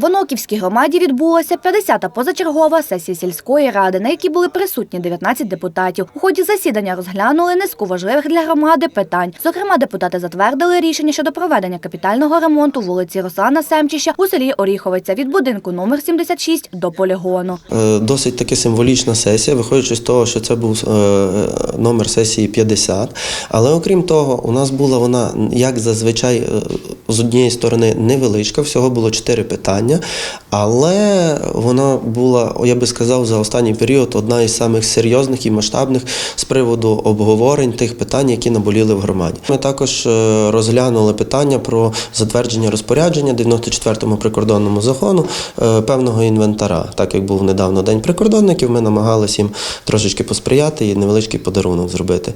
В Оноківській громаді відбулася 50-та позачергова сесія сільської ради, на якій були присутні 19 депутатів. У ході засідання розглянули низку важливих для громади питань. Зокрема, депутати затвердили рішення щодо проведення капітального ремонту вулиці Руслана Семчища у селі Оріховиця від будинку номер 76 до полігону. Е, Досить таки символічна сесія, виходячи з того, що це був е, номер сесії 50. Але окрім того, у нас була вона, як зазвичай, е, з однієї сторони невеличка, всього було чотири питання, але вона була, я би сказав, за останній період одна із самих серйозних і масштабних з приводу обговорень тих питань, які наболіли в громаді. Ми також е, розглянули питання про затвердження розпорядження 94-му прикордонному закону е, певного інвентара. Так як був недавно День прикордонників, ми намагалися їм трошечки посприяти і невеличкий подарунок зробити.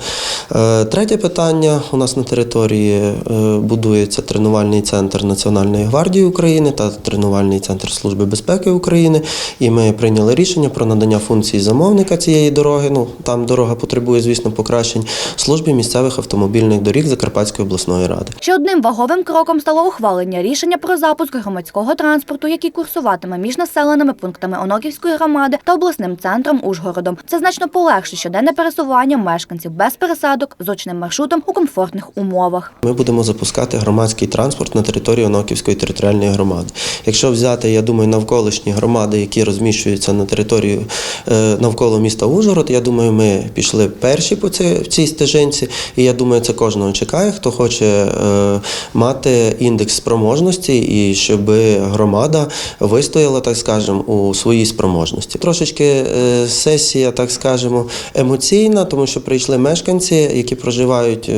Е, Третє питання у нас на території будується тренувальний центр Національної гвардії України та тренувальний центр Служби безпеки України. І ми прийняли рішення про надання функції замовника цієї дороги. Ну там дорога потребує, звісно, покращень службі місцевих автомобільних доріг Закарпатської обласної ради. Ще одним ваговим кроком стало ухвалення рішення про запуск громадського транспорту, який курсуватиме між населеними пунктами Оноківської громади та обласним центром Ужгородом. Це значно полегшить щоденне пересування мешканців без пересадок з очним маршрутом у комфортних умовах. Ми будемо запускати громадський транспорт на території Оноківської територіальної громади. Якщо взяти, я думаю, навколишні громади, які розміщуються на території е, навколо міста Ужгород, я думаю, ми пішли перші по цій, в цій стежинці, і я думаю, це кожного чекає, хто хоче е, мати індекс спроможності і щоб громада вистояла, так скажемо, у своїй спроможності. Трошечки е, сесія, так скажемо, емоційна, тому що прийшли мешканці, які проживають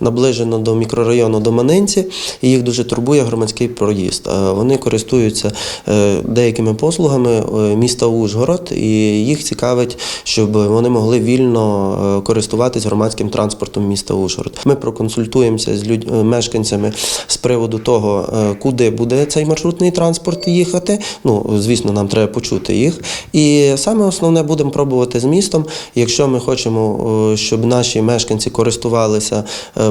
наближено до мікрорайону Доманинці, і їх дуже турбує громадський проїзд. Е, Користуються е, деякими послугами е, міста Ужгород, і їх цікавить, щоб вони могли вільно е, користуватись громадським транспортом міста Ужгород. Ми проконсультуємося з людь... мешканцями з приводу того, куди буде цей маршрутний транспорт їхати. Ну, звісно, нам треба почути їх. І саме основне будемо пробувати з містом. Якщо ми хочемо, щоб наші мешканці користувалися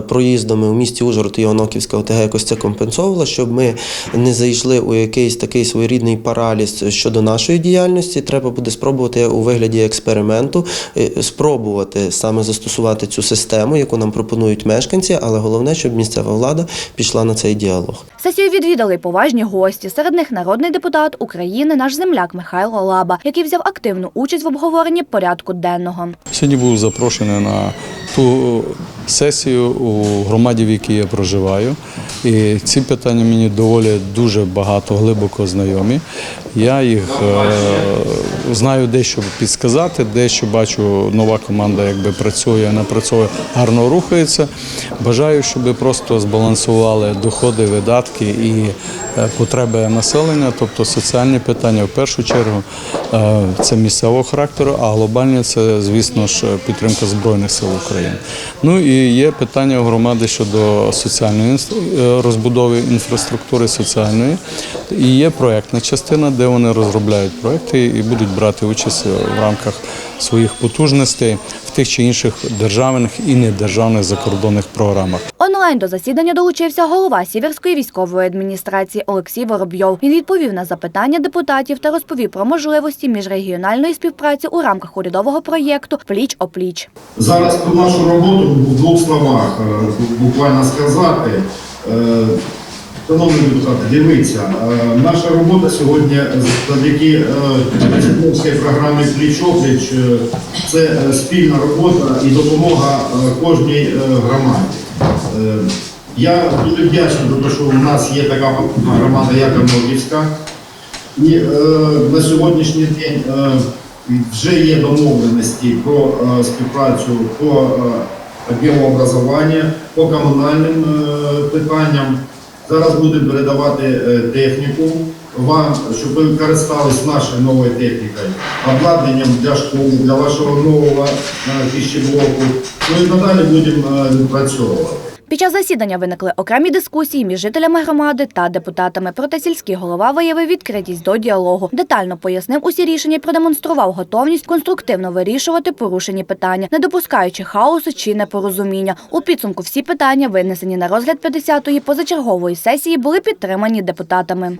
проїздами у місті Ужгород і Оноківська ОТГ якось це компенсовувала, щоб ми не зайшли у якийсь такий своєрідний параліз щодо нашої діяльності. Треба буде спробувати у вигляді експерименту е, спробувати саме застосувати цю систему, яку нам пропонують мешканці, але головне, щоб місцева влада пішла на цей діалог. Сесію відвідали поважні гості. Серед них народний депутат України, наш земляк Михайло Лаба, який взяв активну участь в обговоренні порядку денного. Сьогодні був запрошений на ту сесію у громаді, в якій я проживаю. І ці питання мені доволі дуже багато глибоко знайомі. Я їх е, знаю дещо підсказати, дещо бачу, нова команда якби працює, напрацьовує, гарно рухається. Бажаю, щоб просто збалансували доходи, видатки і е, потреби населення, тобто соціальні питання в першу чергу це місцевого характеру, а глобальні це, звісно ж, підтримка Збройних сил України. Ну і є питання громади щодо соціальної е, розбудови інфраструктури соціальної. І є проектна частина, де вони розробляють проекти і будуть брати участь в рамках своїх потужностей в тих чи інших державних і недержавних закордонних програмах. Онлайн до засідання долучився голова Сіверської військової адміністрації Олексій Воробйов. Він відповів на запитання депутатів та розповів про можливості міжрегіональної співпраці у рамках урядового проєкту Пліч опліч. Зараз про нашу роботу в двох словах е, буквально сказати. Е, Шановні депутати, дивіться, е, наша робота сьогодні завдяки Президентської програми «Пліч-опліч» е, це е, спільна робота і допомога е, кожній е, громаді. Е, Я дуже вдячний те, що у нас є така громада, як Аморівська. І е, на сьогоднішній день е, вже є домовленості про е, співпрацю по е, біообразуванню, по комунальним е, питанням. Зараз будемо передавати е, техніку вам, щоб ви користались нашою новою технікою, обладнанням для школи, для вашого нового е, піщеблоку. Ну і надалі будемо е, відпрацьовувати. Під час засідання виникли окремі дискусії між жителями громади та депутатами. Проте сільський голова виявив відкритість до діалогу. Детально пояснив усі рішення продемонстрував готовність конструктивно вирішувати порушені питання, не допускаючи хаосу чи непорозуміння. У підсумку всі питання, винесені на розгляд 50-ї позачергової сесії, були підтримані депутатами.